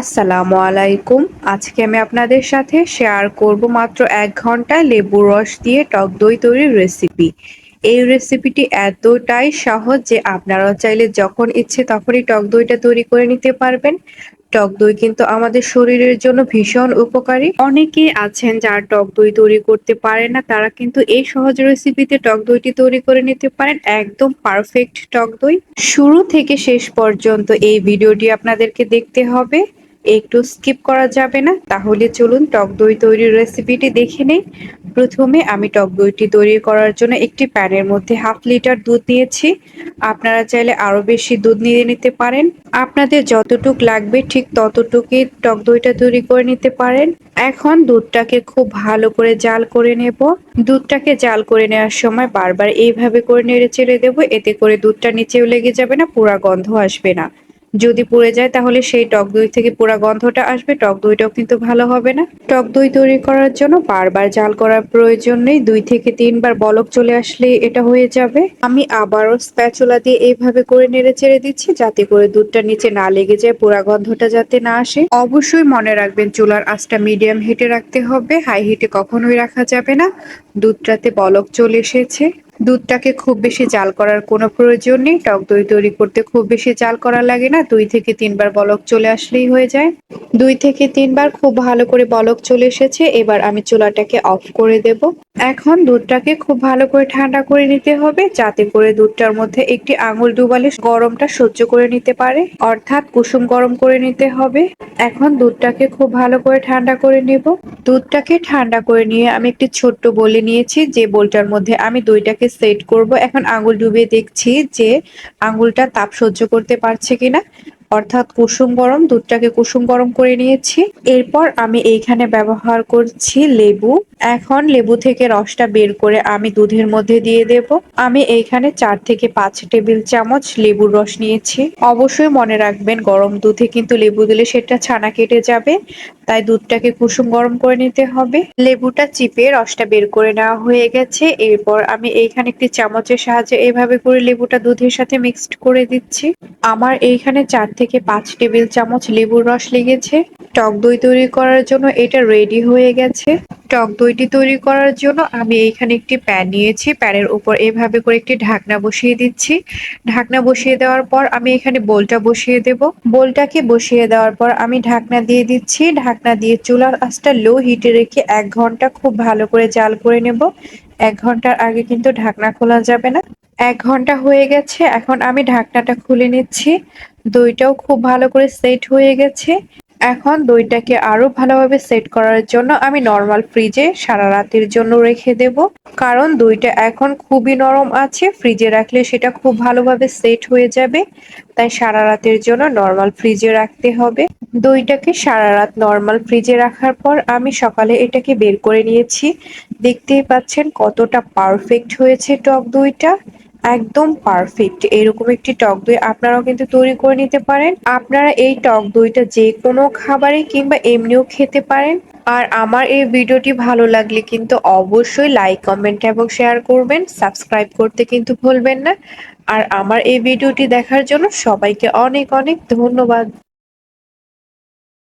আসসালামু আলাইকুম। আজকে আমি আপনাদের সাথে শেয়ার করব মাত্র এক ঘন্টায় লেবু রস দিয়ে টক দই তৈরির রেসিপি এই রেসিপিটি এতটাই সহজ যে আপনারাও চাইলে যখন ইচ্ছে তখনই টক দইটা তৈরি করে নিতে পারবেন। টক দই কিন্তু আমাদের শরীরের জন্য ভীষণ উপকারী। অনেকেই আছেন যারা টক দই তৈরি করতে পারে না, তারা কিন্তু এই সহজ রেসিপিতে টক দইটি তৈরি করে নিতে পারেন। একদম পারফেক্ট টক দই। শুরু থেকে শেষ পর্যন্ত এই ভিডিওটি আপনাদেরকে দেখতে হবে। একটু স্কিপ করা যাবে না? তাহলে চলুন টক দই তৈরির রেসিপিটি দেখে নেই। প্রথমে আমি টক দইটি তৈরি করার জন্য একটি প্যানের মধ্যে হাফ লিটার দুধ নিয়েছি। আপনারা চাইলে আরও বেশি দুধ নিয়ে নিতে পারেন। আপনাদের যতটুক লাগবে ঠিক ততটুকুই টক দইটা তৈরি করে নিতে পারেন। এখন দুধটাকে খুব ভালো করে জাল করে নেব। দুধটাকে জাল করে নেওয়ার সময় বারবার এইভাবে করে নেড়ে চেড়ে দেবো। এতে করে দুধটা নিচেও লেগে যাবে না, পুরা গন্ধ আসবে না। যদি পুড়ে যায় তাহলে সেই টক দই থেকে পুরা গন্ধটা আসবে। টক দইটাও কিন্তু ভালো হবে না। টক দই তৈরি করার জন্য বারবার জাল করার প্রয়োজন নেই। দুই থেকে তিনবার বলক চলে আসলে এটা হয়ে যাবে। আমি আবারও স্প্যাচুলা দিয়ে এইভাবে করে নেড়ে চেড়ে দিচ্ছি যাতে করে দুধটা নিচে না লেগে যায় পুরা গন্ধটা যাতে না আসে। অবশ্যই মনে রাখবেন, চুলার আঁচটা মিডিয়াম হিটে রাখতে হবে। হাই হিটে কখনোই রাখা যাবে না। দুধটাতে বলক চলে এসেছে। দুধটাকে খুব বেশি জাল করার কোনো প্রয়োজন নেই। টক দই তৈরি করতে খুব বেশি জাল করা লাগে না। দুই থেকে তিনবার বলক চলে আসলেই হয়ে যায়। দুই থেকে তিনবার খুব ভালো করে বলক চলে এসেছে। এবার আমি চুলাটাকে অফ করে দেব। এখন দুধটাকে খুব ভালো করে ঠান্ডা করে নিতে হবে যাতে করে দুধটার মধ্যে একটি আঙুল ডুবালে গরমটা সহ্য করে নিতে পারে। অর্থাৎ কুসুম গরম করে নিতে হবে। এখন দুধটাকে খুব ভালো করে ঠান্ডা করে নেব। দুধটাকে ঠান্ডা করে নিয়ে আমি একটি ছোট্ট বলে নিয়েছি। যে বোলটার মধ্যে আমি দইটাকে সেট করব। এখন আঙুল ডুবিয়ে দেখছি যে আঙুলটা তাপ সহ্য করতে পারছে কিনা। অর্থাৎ কুসুম গরম, দুধটাকে কুসুম গরম করে নিয়েছি। এরপর আমি এইখানে ব্যবহার করছি লেবু। এখন লেবু থেকে রসটা বের করে আমি দুধের মধ্যে দিয়ে দেব। আমি এইখানে চার থেকে পাঁচ টেবিল চামচ লেবুর রস নিয়েছি। অবশ্যই মনে রাখবেন, গরম দুধে কিন্তু লেবু দিলে সেটা ছানা কেটে যাবে। তাই দুধটাকে কুসুম গরম করে নিতে হবে। লেবুটা চিপে রসটা বের করে নেওয়া হয়ে গেছে। এরপর আমি এইখানে একটি চামচের সাহায্যে এইভাবে করে লেবুটা দুধের সাথে মিক্সড করে দিচ্ছি। আমার এইখানে চার থেকে পাঁচ টেবিল চামচ লেবুর রস লেগেছে। টক দই তৈরি করার জন্য এটা রেডি হয়ে গেছে। টক দইটি তৈরি করার জন্য আমি এইখানে একটি প্যান নিয়েছি। প্যানের উপর এভাবে করে একটি ঢাকনা বসিয়ে দিচ্ছি। ঢাকনা বসিয়ে দেওয়ার পর আমি এখানে বোলটা বসিয়ে দেব। বোলটাকে বসিয়ে দেওয়ার পর আমি ঢাকনা দিয়ে দিচ্ছি। ঢাকনা দিয়ে চুলার আঁচটা লো হিটে রেখে এক ঘণ্টা খুব ভালো করে জাল করে নেব। এক ঘণ্টার আগে কিন্তু ঢাকনা খোলা যাবে না। এক ঘণ্টা হয়ে গেছে। এখন আমি ঢাকনাটা খুলে নিচ্ছি। দইটাও খুব ভালো করে সেট হয়ে গেছে। এখন দইটাকে আরও ভালোভাবে সেট করার জন্য আমি নর্মাল ফ্রিজে সারা রাতের জন্য রেখে দেব। কারণ দইটা এখন খুবই নরম আছে ফ্রিজে রাখলে সেটা খুব ভালোভাবে সেট হয়ে যাবে। তাই সারা রাতের জন্য নর্মাল ফ্রিজে রাখতে হবে। দইটাকে সারা রাত নর্মাল ফ্রিজে রাখার পর আমি সকালে এটাকে বের করে নিয়েছি। দেখতেই পাচ্ছেন কতটা পারফেক্ট হয়েছে টক দইটা। একদম পারফেক্ট এরকম একটি টক দই আপনারাও কিন্তু তৈরি করে নিতে পারেন। আপনারা এই টক দইটা যে কোনো খাবারে কিংবা এমনিও খেতে পারেন। আর আমার এই ভিডিওটি ভালো লাগলে কিন্তু অবশ্যই লাইক কমেন্ট এবং শেয়ার করবেন। সাবস্ক্রাইব করতে কিন্তু ভুলবেন না। আর আমার এই ভিডিওটি দেখার জন্য সবাইকে অনেক অনেক ধন্যবাদ।